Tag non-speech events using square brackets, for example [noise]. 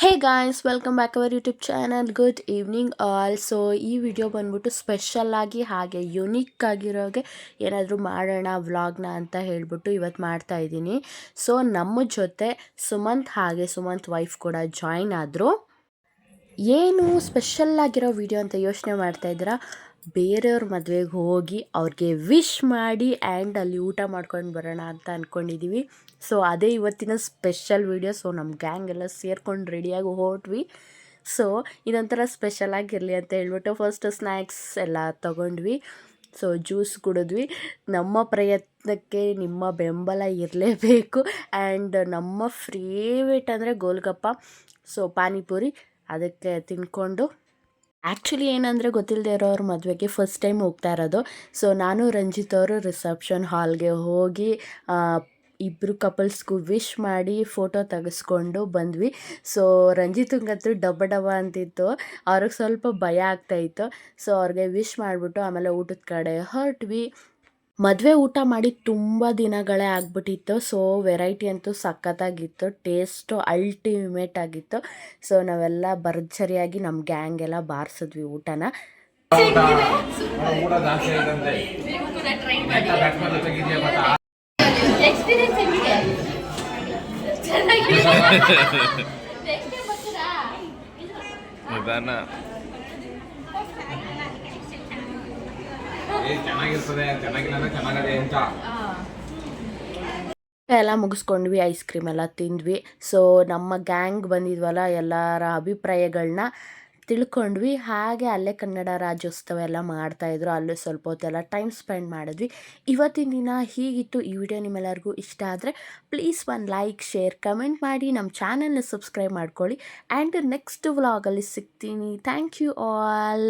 Hey guys welcome back our YouTube channel good evening all so ಈ video ಬಂದ್ಬಿಟ್ಟು special ಆಗಿ, ಹಾಗೆ unique ಆಗಿರೋಗೆ ಏನಾದರೂ ಮಾಡೋಣ ವ್ಲಾಗ್ನ ಅಂತ ಹೇಳಿಬಿಟ್ಟು ಇವತ್ತು ಮಾಡ್ತಾ ಇದ್ದೀನಿ. ಸೊ ನಮ್ಮ ಜೊತೆ ಸುಮಂತ್ ಹಾಗೆ ಸುಮಂತ್ ವೈಫ್ ಕೂಡ ಜಾಯಿನ್ ಆದರು. ಏನು ಸ್ಪೆಷಲ್ ಆಗಿರೋ ವಿಡಿಯೋ ಅಂತ ಯೋಚನೆ ಮಾಡ್ತಾ ಇದ್ದೀರಾ? ಬೇರೆಯವ್ರ ಮದುವೆಗೆ ಹೋಗಿ ಅವ್ರಿಗೆ ವಿಶ್ ಮಾಡಿ ಆ್ಯಂಡ್ ಅಲ್ಲಿ ಊಟ ಮಾಡ್ಕೊಂಡು ಬರೋಣ ಅಂತ ಅಂದ್ಕೊಂಡಿದ್ದೀವಿ ಸೊ ಅದೇ ಇವತ್ತಿನ ಸ್ಪೆಷಲ್ ವೀಡಿಯೋ ಸೊ ನಮ್ಮ ಗ್ಯಾಂಗ್ ಎಲ್ಲ ಸೇರ್ಕೊಂಡು ರೆಡಿಯಾಗಿ ಹೊರಟ್ವಿ ಸೊ ಇದೊಂಥರ ಸ್ಪೆಷಲ್ ಆಗಿರಲಿ ಅಂತ ಹೇಳ್ಬಿಟ್ಟು ಫಸ್ಟ್ ಸ್ನ್ಯಾಕ್ಸ್ ಎಲ್ಲ ತೊಗೊಂಡ್ವಿ. ಸೊ ಜ್ಯೂಸ್ ಕುಡಿದ್ವಿ. ನಮ್ಮ ಪ್ರಯತ್ನಕ್ಕೆ ನಿಮ್ಮ ಬೆಂಬಲ ಇರಲೇಬೇಕು. ಆ್ಯಂಡ್ ನಮ್ಮ ಫೇವ್ರೇಟ್ ಅಂದರೆ ಗೋಲ್ಗಪ್ಪ. ಸೊ ಪಾನಿಪುರಿ. ಅದಕ್ಕೆ ತಿನ್ಕೊಂಡು ಆ್ಯಕ್ಚುಲಿ ಏನಂದರೆ ಗೊತ್ತಿಲ್ಲದೆ ಇರೋರು ಮದುವೆಗೆ ಫಸ್ಟ್ ಟೈಮ್ ಹೋಗ್ತಾ ಇರೋದು. ಸೊ ನಾನು ರಂಜಿತ್ ಅವರು ರಿಸೆಪ್ಷನ್ ಹಾಲ್ಗೆ ಹೋಗಿ ಇಬ್ಬರು ಕಪಲ್ಸ್ಗೂ ವಿಶ್ ಮಾಡಿ ಫೋಟೋ ತೆಗೆಸ್ಕೊಂಡು ಬಂದ್ವಿ. ಸೊ ರಂಜಿತಂಗಂತೂ ಡಬ್ಬ ಡಬ್ಬ ಅಂತಿತ್ತು. ಅವ್ರಿಗೆ ಸ್ವಲ್ಪ ಭಯ ಆಗ್ತಾಯಿತ್ತು ಸೊ ಅವ್ರಿಗೆ ವಿಶ್ ಮಾಡಿಬಿಟ್ಟು ಆಮೇಲೆ ಊಟದ ಕಡೆ ಹೊರಟ್ವಿ. ಮದುವೆ ಊಟ ಮಾಡಿ ತುಂಬ ದಿನಗಳೇ ಆಗ್ಬಿಟ್ಟಿತ್ತು. ಸೊ ವೆರೈಟಿ ಅಂತೂ ಸಖತ್ತಾಗಿತ್ತು. ಟೇಸ್ಟು ಅಲ್ಟಿಮೇಟ್ ಆಗಿತ್ತು. ಸೊ ನಾವೆಲ್ಲ ಭರ್ಜರಿಯಾಗಿ ನಮ್ಮ ಗ್ಯಾಂಗ್ ಎಲ್ಲ ಬಾರಿಸಿದ್ವಿ ಊಟನ. ಊಟ [laughs] [laughs] ಎಲ್ಲ ಮುಗಿಸ್ಕೊಂಡ್ವಿ ಐಸ್ ಕ್ರೀಮ್ ಎಲ್ಲ ತಿಂದ್ವಿ. ಸೊ ನಮ್ಮ ಗ್ಯಾಂಗ್ ಬಂದಿದ್ವಲ್ಲ, ಎಲ್ಲರ ಅಭಿಪ್ರಾಯಗಳನ್ನ ತಿಳ್ಕೊಂಡ್ವಿ. ಹಾಗೆ ಅಲ್ಲೇ ಕನ್ನಡ ರಾಜ್ಯೋತ್ಸವ ಎಲ್ಲ ಮಾಡ್ತಾಯಿದ್ರು ಅಲ್ಲೂ ಸ್ವಲ್ಪ ಹೊತ್ತೆಲ್ಲ ಟೈಮ್ ಸ್ಪೆಂಡ್ ಮಾಡಿದ್ವಿ. ಇವತ್ತಿನ ದಿನ ಹೀಗಿತ್ತು. ಈ ವಿಡಿಯೋ ನಿಮ್ಮೆಲ್ಲರಿಗೂ ಇಷ್ಟ ಆದರೆ ಪ್ಲೀಸ್ ಒಂದು ಲೈಕ್ ಶೇರ್ ಕಮೆಂಟ್ ಮಾಡಿ. ನಮ್ಮ ಚಾನಲ್ನ ಸಬ್ಸ್ಕ್ರೈಬ್ ಮಾಡ್ಕೊಳ್ಳಿ. ಆ್ಯಂಡ್ ನೆಕ್ಸ್ಟ್ ವ್ಲಾಗಲ್ಲಿ ಸಿಗ್ತೀನಿ. Thank you all